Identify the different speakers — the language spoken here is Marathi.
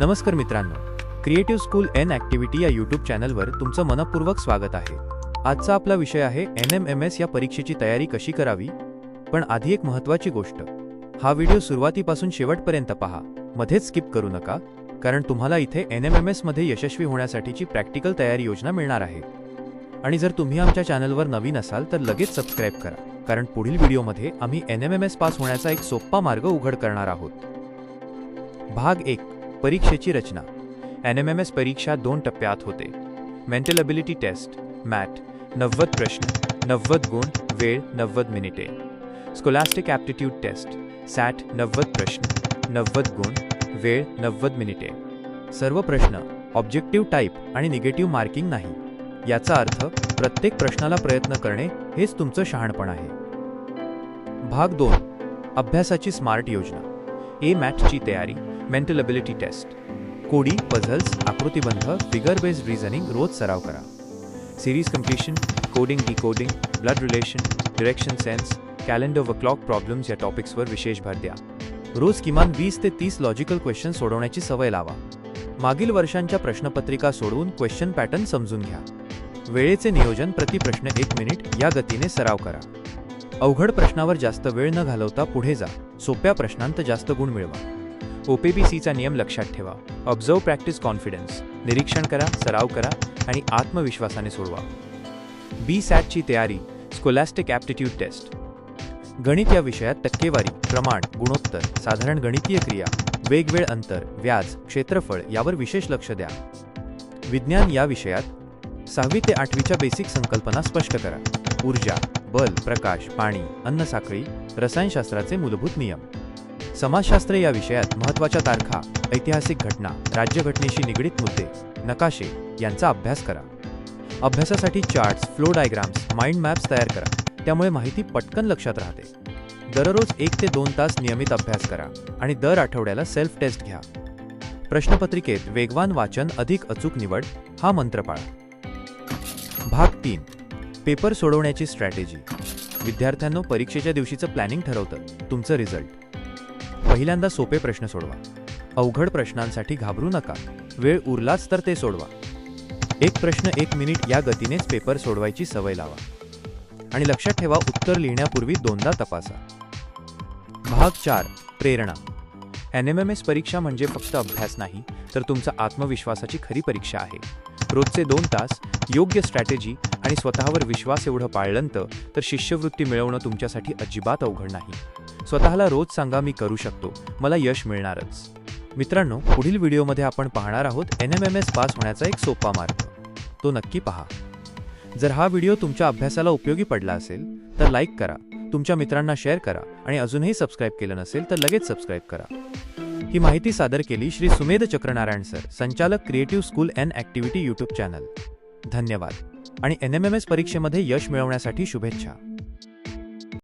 Speaker 1: नमस्कार मित्रांनो. क्रिएटिव्ह स्कूल एन ॲक्टिव्हिटी या यूट्यूब चॅनलवर तुमचं मनपूर्वक स्वागत आहे. आजचा आपला विषय आहे एन एम एम एस या परीक्षेची तयारी कशी करावी? पण आधी एक महत्त्वाची गोष्ट. हा व्हिडिओ सुरुवातीपासून शेवटपर्यंत पहा. मध्येच स्किप करू नका कारण तुम्हाला इथे एन एम एम एसमध्ये यशस्वी होण्यासाठीची प्रॅक्टिकल तयारी योजना मिळणार आहे. आणि जर तुम्ही आमच्या चॅनलवर नवीन असाल तर लगेच सबस्क्राईब करा कारण पुढील व्हिडिओमध्ये आम्ही N M M S pass होण्याचा एक सोपा मार्ग उघड करणार आहोत. भाग एक. परीक्षेची रचना. एन एम एम एस परीक्षा दोन टप्प्यात होते. मेंटल अबिलिटी टेस्ट मॅट नव्वद प्रश्न नव्वद गुण वेळ नव्वद मिनिटे. स्कोलास्टिक ॲप्टिट्यूड टेस्ट सॅट नव्वद प्रश्न नव्वद गुण वेळ नव्वद मिनिटे. सर्व प्रश्न ऑब्जेक्टिव्ह टाईप आणि निगेटिव्ह मार्किंग नाही. याचा अर्थ प्रत्येक प्रश्नाला प्रयत्न करणे हेच तुमचं शहाणपण आहे. भाग दोन. अभ्यासाची स्मार्ट योजना. ए मॅथची तयारी. मेंटल अबिलिटी टेस्ट कोडी पझल्स आकृतीबंध फिगर बेस्ड रिझनिंग रोज सराव करा series completion coding decoding blood relation direction sense calendar व क्लॉक प्रॉब्लेम्स या टॉपिक्सवर विशेष भर द्या रोज किमान वीस ते तीस लॉजिकल क्वेश्चन सोडवण्याची सवय लावा मागील वर्षांच्या प्रश्नपत्रिका सोडवून क्वेश्चन पॅटर्न समजून घ्या वेळेचे नियोजन प्रति प्रश्न एक मिनिट या गतीने सराव करा अवघड प्रश्नावर जास्त वेळ न घालवता पुढे जा सोप्या प्रश्नांत जास्त गुण मिळवा ओपीबीसीचा नियम लक्षात ठेवा. ऑब्झर्व प्रॅक्टिस कॉन्फिडन्स निरीक्षण करा सराव करा आणि आत्मविश्वासाने सोडवा. बी सॅटची तयारी. स्कोलॅस्टिक ॲप्टिट्यूड टेस्ट गणित या विषयात टक्केवारी प्रमाण गुणोत्तर साधारण गणितीय क्रिया वेगवेळ अंतर व्याज क्षेत्रफळ यावर विशेष लक्ष द्या. विज्ञान या विषयात सहावी ते आठवीच्या बेसिक संकल्पना स्पष्ट करा. ऊर्जा बल प्रकाश पाणी अन्नसाखळी रसायनशास्त्राचे मूलभूत नियम. समाजशास्त्र या विषयात महत्त्वाच्या तारखा ऐतिहासिक घटना राज्यघटनेशी निगडीत मुद्दे नकाशे यांचा अभ्यास करा. अभ्यासासाठी charts flow diagrams mind maps तयार करा. त्यामुळे माहिती पटकन लक्षात राहते. दररोज एक ते दोन तास नियमित अभ्यास करा आणि दर आठवड्याला सेल्फ टेस्ट घ्या. प्रश्नपत्रिकेत वेगवान वाचन अधिक अचूक निवड हा मंत्र पाळा. भाग तीन. पेपर सोडवण्याची स्ट्रॅटेजी. विद्यार्थ्यांनो परीक्षेच्या दिवशीचं प्लॅनिंग ठरवतं. तुमचं रिझल्ट. पहिल्यांदा सोपे प्रश्न सोडवा. अवघड प्रश्नांसाठी घाबरू नका. वेळ उरलाच तर ते सोडवा. एक प्रश्न एक मिनिट या गतीनेच पेपर सोडवायची सवय लावा. आणि लक्षात ठेवा उत्तर लिहिण्यापूर्वी दोनदा तपासा. भाग चार प्रेरणा. एन एम एम एस परीक्षा म्हणजे फक्त अभ्यास नाही तर तुमचा आत्मविश्वासाची खरी परीक्षा आहे. रोजचे दोन तास योग्य स्ट्रॅटेजी आणि स्वतःवर विश्वास एवढं पाळलंत तर शिष्यवृत्ती मिळवणं तुमच्यासाठी अजिबात अवघड नाही. स्वतःला रोज सांगा मी करू शकतो. मला यश मिळणारच. मित्रांनो पुढील व्हिडिओमध्ये आपण पाहणार आहोत N M M S pass होण्याचा एक सोपा मार्ग. तो नक्की पहा. जर हा व्हिडिओ तुमच्या अभ्यासाला उपयोगी पडला असेल तर लाईक करा तुमच्या मित्रांना शेअर करा आणि अजूनही सबस्क्राईब केलं नसेल तर लगेच सबस्क्राईब करा. ही माहिती सादर केली श्री सुमेध चक्रनारायण सर संचालक creative school and activity YouTube channel. धन्यवाद. आणि एन एम एम एस परीक्षेमध्ये यश मिळवण्यासाठी शुभेच्छा.